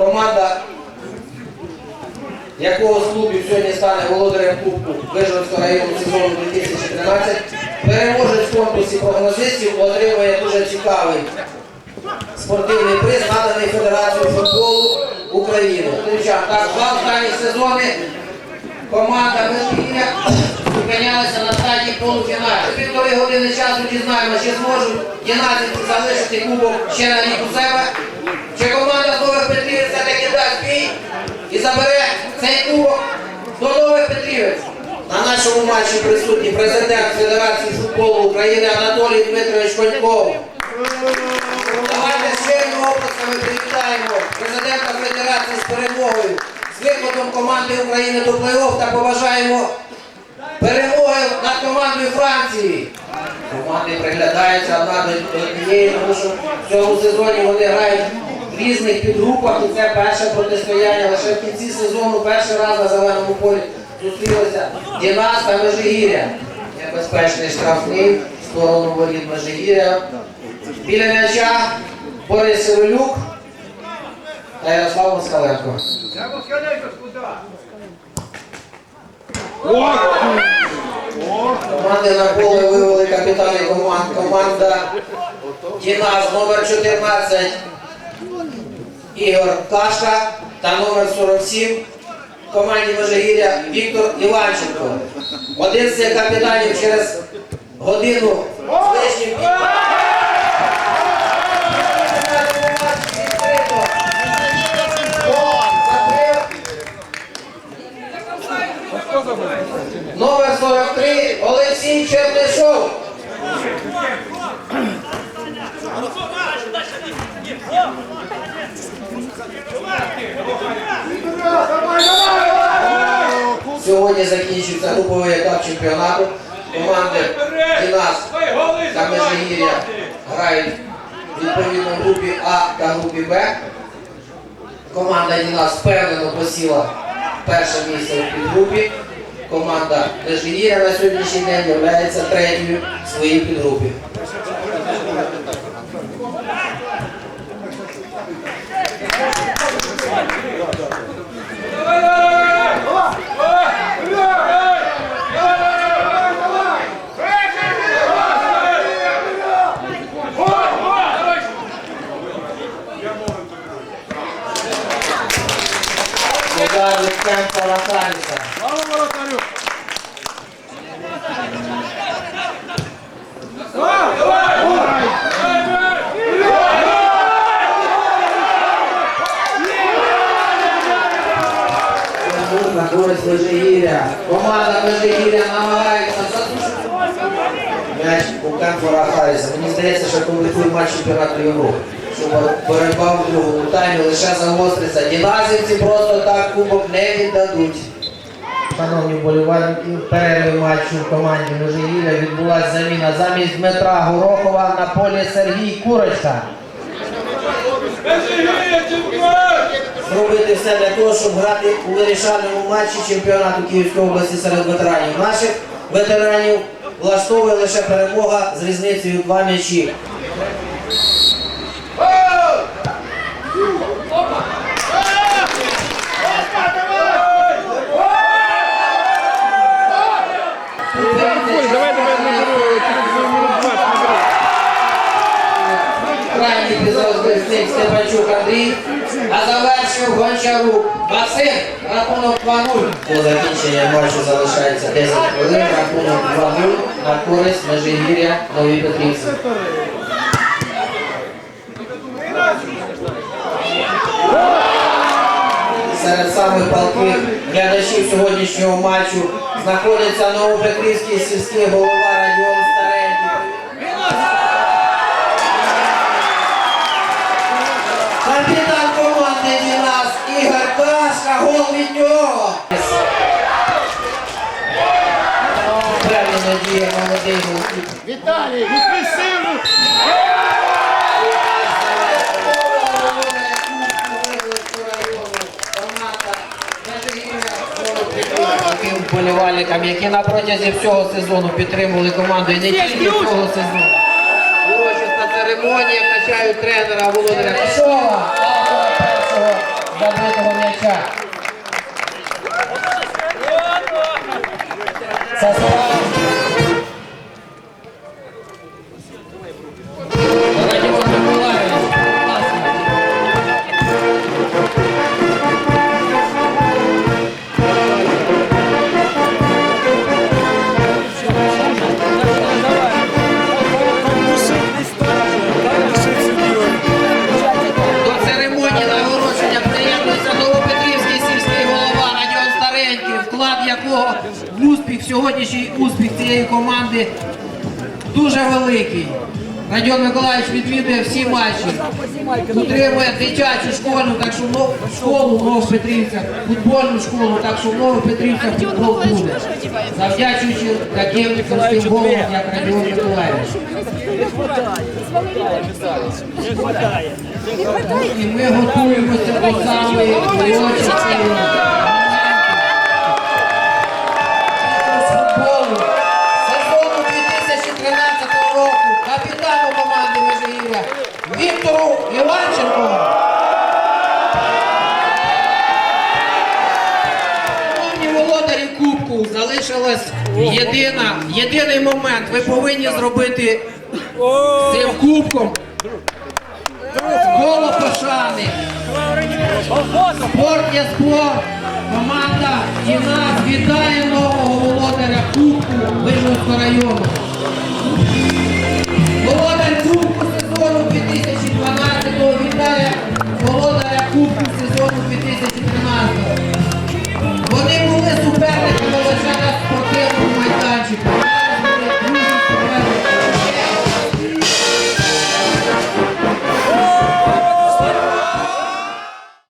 команда якого з клубів сьогодні стане володарем Кубку Вижгородського району сезону 2013, переможець конкурсі прогнозистів отримує дуже цікавий спортивний приз, наданий Федерацією футболу України. Так, два останні сезони команда Межгір'я зупинялася на стадії полуфіналу. За Півтори години часу дізнаємося, чи зможуть діназівці залишити кубок ще на рік у себе, чи команда з Нових Петрівець все-таки дасть бій і забере цей кубок до Нових Петрівець. На нашому матчі присутній президент Федерації футболу України Анатолій Дмитрович Коньков. Давайте сильно оплесками привітаємо президента Федерації з перемогою, з виходом команди України до плей-офф та побажаємо перемоги над командою Франції. Команди приглядаються одна до однієї, тому що в цьому сезоні вони грають різних підгрупах, і це перше протистояння. Лише в кінці сезону перший раз на зеленому полі зустрілися Дінас та Межигір'я. Небезпечний штрафний в сторону воріт Межигір'я. Біля м'яча Борис Сиволюк та Ярослав Москаленко. Команди на поле вивели капітани команд. Команда Дінас номер 14 Ігор Кашка та номер 47 в команді Межигір'я Віктор Іванченко. Один з цих капітанів через годину з лишнім Номер 43 Олексій Чернишов. Сьогодні закінчується груповий етап чемпіонату. Команди Дінас та Межигір'я грають відповідно в групі А та групі Б. Команда Дінас впевнено посіла перше місце у підгрупі. Команда Межигір'я на сьогоднішній день є третьою в своїй підгрупі. Від Слава воротарю! На користь Межигір'я. Команда Межигір'я намагається задушити. М'яч у Кемпора Харріса. Мені здається, що коли той матч чемпіонату Європи. Що боротьба в другому таймі лише загостриться. Діназівці просто так кубок не віддадуть. Шановні вболівальники, в перерві матчу в команді Межигір'я відбулася заміна замість Дмитра Горохова на полі Сергій Курочка. зробити все для того, щоб грати у вирішальному матчі чемпіонату Київської області серед ветеранів. Наших ветеранів влаштовує лише перемога з різницею два м'ячі. Давай, давай, наберу, через минут 20 наберу. Крайній підзахисник Степанчук Андрій, а завершив Гончарук Максим. Рахунок 2-0. До закінчення матчу залишається 10 хвилин. Рахунок 2-0 на користь Межигір'я Нові Петрівці. Серед самих палких глядачів сьогоднішнього матчу знаходиться Новопетрівський сільський голова Радіон Олексія Володимиру. Віталій! Воскресив! Вболівальникам, які на протязі всього сезону підтримували команду і не тільки цього сезону. Урочиста церемонія качаю тренера Володимира Кишова, першого забитого м'яча. Це сьогоднішній успіх цієї команди дуже великий. Радіон Миколаївич відвідує всі матчі, утримує дитячу школу, так що Нов- школу в Новопетрівцях, футбольну школу, так що в Новопетрівцях футбол буде. Завдячуючи таким простим головам, як Радіон Миколаївич. І ми готуємося до самої урочистої Віктору. Шановні володарі Кубку, залишилась єдина, єдиний момент. Ви повинні зробити цим кубком коло пошани. Спорт є спорт. Команда Дінас вітає нового володаря Кубку Вижницького району.